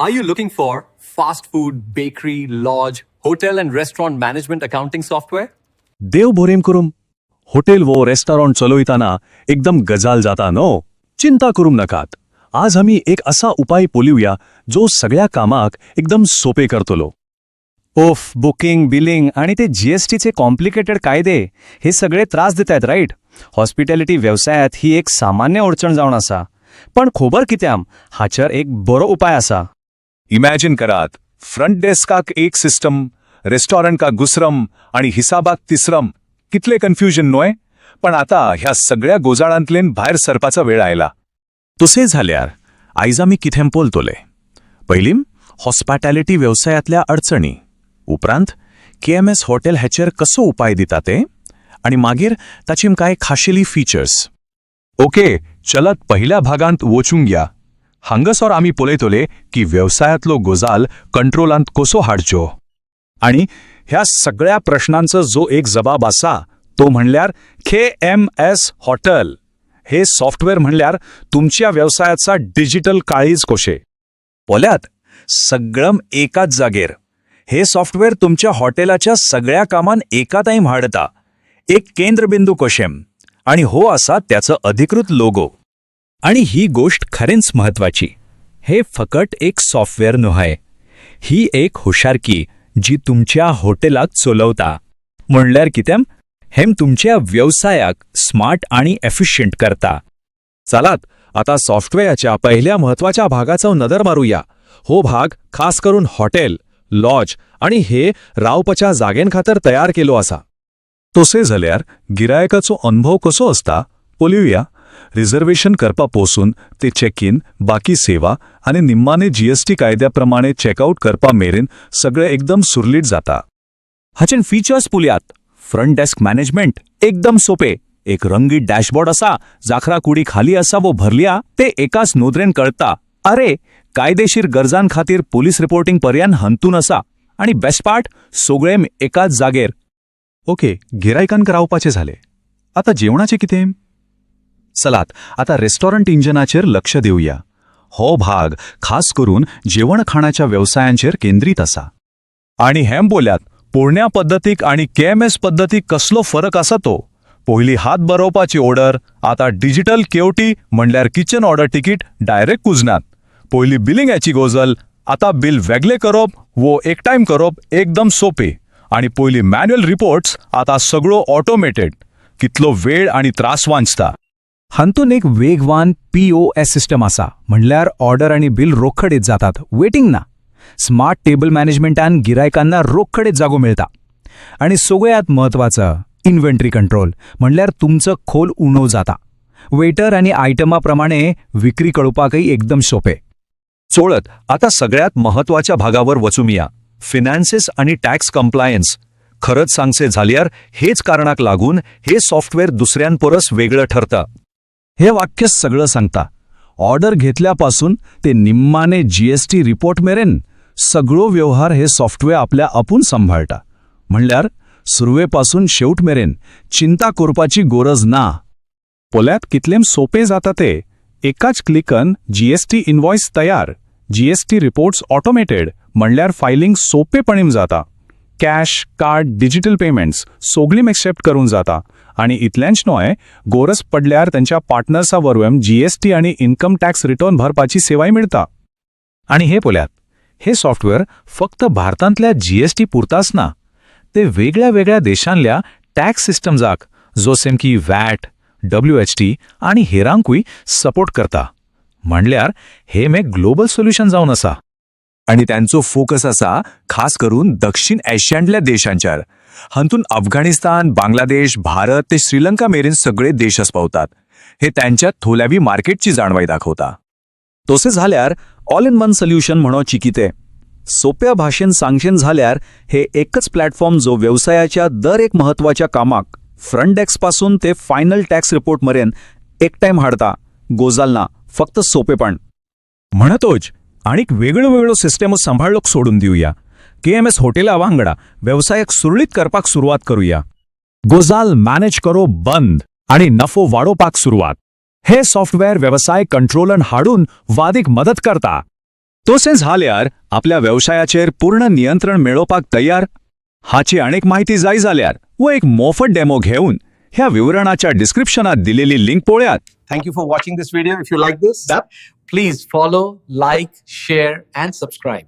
Are you looking for fast food, bakery, lodge, hotel and restaurant management accounting software? देव भोरेम करून hotel वो restaurant चलोयताना एकदम गजाल जाता no? चिंता करूंक नकात. आज आम्ही एक असा उपाय पोलिवया जो सगळ्या कामाक एकदम सोपे करतलो. ओफ बुकिंग बिलिंग आणि ते जीएसटीचे कॉम्प्लिकेटेड कायदे हे सगळे त्रास दित आहेत राईट? हॉस्पिटॅलिटी व्यवसायात ही एक सामान्य अडचण जावन आसा पण खोबर कित्याम? हाचेर एक बरो उपाय आसा इमॅजिन करात. फ्रंट डेस्काक एक सिस्टम रेस्टॉरंटका दुसरम आणि हिसाबाक तिसरम. कितले कन्फ्युजन नोय? पण आता ह्या सगळ्या गोजाळांतल्यान भायर सरपाचा वेळ आयला. तसे झाल्यार आयज आमी कितें बोलतोले. पयलीं हॉस्पिटॅलिटी व्यवसायातल्या अडचणी. उपरांत के एम एस हॉटेल हेचेर कसो उपाय दिता ते आणि मागीर ताचीम कांय खाशेली फीचर्स ओके चलत पहिल्या भागांत वचूंक या. हांगसर आमी पळयतले की व्यवसायातलो गोजाल कंट्रोलांत कसो हाडच्यो आणि ह्या सगळ्या प्रश्नांचो जो एक जबाब आसा तो म्हणल्यार के एम एस हॉटेल. हे सॉफ्टवेअर म्हणल्यार तुमच्या व्यवसायाचा डिजिटल काळीज कोशे. पोल्यात सगळम एकाच जागेर. हे सॉफ्टवेअर तुमच्या हॉटेलाच्या सगळ्या कामान एकाताईम हाडता एक केंद्रबिंदू कोशेम. आणि हो असा त्याचं अधिकृत लोगो. आणि ही गोष्ट खरेंच महत्वाची हे फकट एक सॉफ्टवेअर न्हय. ही एक हुशारकी जी तुमच्या हॉटेलाक चलवता. म्हणल्यार कितें हेम तुमच्या व्यवसायाक स्मार्ट आणि एफिशियंट करता. चलात आता सॉफ्टवेअरच्या पहिल्या महत्त्वाच्या भागाचा नदर मारूया. हो भाग खास करून हॉटेल लॉज आणि हे रावपाच्या जागेंखातर तयार केलो आसा. तसे जाल्यार गिरायकाचो अनुभव कसो असता? पोलिवया रिझर्वेशन करपा पोसून ते चेक इन बाकी सेवा आणि निम्माने जीएसटी कायद्याप्रमाणे चेकआउट करपा मेरेन सगळे एकदम सुरळीत जाता. हाचेन फीचर्स पुलयात. फ्रंट डेस्क मॅनेजमेंट एकदम सोपे. एक रंगीत डॅशबोर्ड असा जाखरा कुडी खाली असा वो भरलिया ते एकाच नोदरेन कळता. अरे कायदेशीर गरजां खातीर पोलीस रिपोर्टिंग पर्यान हंतून असा. आणि बेस्ट पार्ट सगळे एकाच जागेर. ओके गिरायकांक रावपाचे झाले. आता जेवणाचे कितें चलात. आता रेस्टॉरंट इंजनाचेर लक्ष देऊया. हो भाग खास करून जेवण खाणाच्या व्यवसायांचेर केंद्रीत असा. आणि हेम बोल्यात पोरण्या पद्दतीक आणि केएमएस पद्दतीक कसलो फरक आसा तो? पहिली हात बरोवपाची ऑर्डर आता डिजिटल केवटी म्हणल्यार किचन ऑर्डर तिकीट डायरेक्ट कुजनात. पहिली बिलिंगाची गोजल आता बिल वेगळे करप वो एकटायम करप एकदम सोपे. आणि पहिली मॅन्युअल रिपोर्ट्स आता सगळो ऑटोमेटेड. कितलो वेळ आणि त्रास वांचता. हांतून एक वेगवान पी ओ एस सिस्टम आसा. म्हणल्यार ऑर्डर आणि बिल रोखडेच जातात. वेटिंग ना. स्मार्ट टेबल मॅनेजमेंटान गिरायकांना रोखडेच जागो मिळता आणि सगळ्यात महत्वाचं इन्व्हेंटरी कंट्रोल. म्हणल्यार तुमचं खोल उणो जाता. वेटर आणि आयटमाप्रमाणे विक्री कळपाकही एकदम सोपे. चोळत आता सगळ्यात महत्त्वाच्या भागावर वचूमिया फिनान्सेस आणि टॅक्स कंप्लायन्स खरंच सांगसे झाल्यार हेच कारणाक लागून हे सॉफ्टवेअर दुसऱ्यांपरस वेगळं ठरतं. हे वाक्य सगळं सांगता. ऑर्डर घेतल्यापासून ते निम्माने जीएसटी रिपोर्ट मेरेन सगळो व्यवहार हे सॉफ्टवेअर आपल्या आपून सांभाळटा म्हणल्यार सुरवेपासून शेवट मेरेन चिंता करपाची गरज ना. पोल्यात कितलेम सोपे जाता ते एकाच क्लिकन जीएसटी इनवॉयस तयार जीएसटी रिपोर्ट्स ऑटोमेटेड म्हणल्यार फायलिंग सोपेपणीम जाता. कॅश कार्ड डिजिटल पेमेंट्स सोगलीम एक्सेप्ट करून जाता. आणि इतल्यांच न्हय गोरज पडल्यार त्यांच्या पार्टनर्सा वरवीं जीएसटी आणि इन्कम टॅक्स रिटर्न भरपाची सेवाय मिळता. आणि हे पोल्यात हे सॉफ्टवेअर फक्त भारतांतल्या जीएसटी पुरताच ना ते वेगळ्या वेगळ्या देशांतल्या टॅक्स सिस्टम्साक जोसेम की वॅट डब्ल्यू एच टी आणि हेरांकूय सपोर्ट करता. म्हणल्यार हे मे ग्लोबल सोल्युशन जावन आसा. आणि त्यांचो फोकस असा खास करून दक्षिण एशियांतल्या देशांच्यार. हातून अफगाणिस्तान बांगलादेश भारत ते श्रीलंका मेरेन सगळे देश पावतात हे त्यांच्या थोल्यावी मार्केटची जाणवाई दाखवता. तसे झाल्यार ऑल इन वन सोल्युशन म्हणो चिकिते. सोप्या भाषेन सांगशेन झाल्यार हे एकच प्लॅटफॉर्म जो व्यवसायाच्या दर एक महत्त्वाच्या कामाक फ्रंटपासून ते फायनल टॅक्स रिपोर्ट मरेन एकटायम हाडता. गोजालना फक्त सोपेपण म्हणतोच आणिक वेगळो वेगळो सिस्टम सांभाळलोक सोडून दिवया के एम एस हॉटेला वांगडा व्यवसायाक सुरळीत करपाक सुरुवात करूया. गोजाल मॅनेज करो बंद आणि नफो वाडोवपाक सुरुवात. हे सॉफ्टवेअर व्यवसाय कंट्रोलन हाडून वादीक मदत करता. तोसे झाल्यार आपल्या व्यवसायाचेर पूर्ण नियंत्रण मेळोवपाक तयार. हाची अनेक माहिती जाय जाल्यार व एक मोफत डेमो घेऊन ह्या विवरणाच्या डिस्क्रिप्शनात दिलेली लिंक पळयात. You for watching this video. If you like this, Please follow, like, share, and subscribe.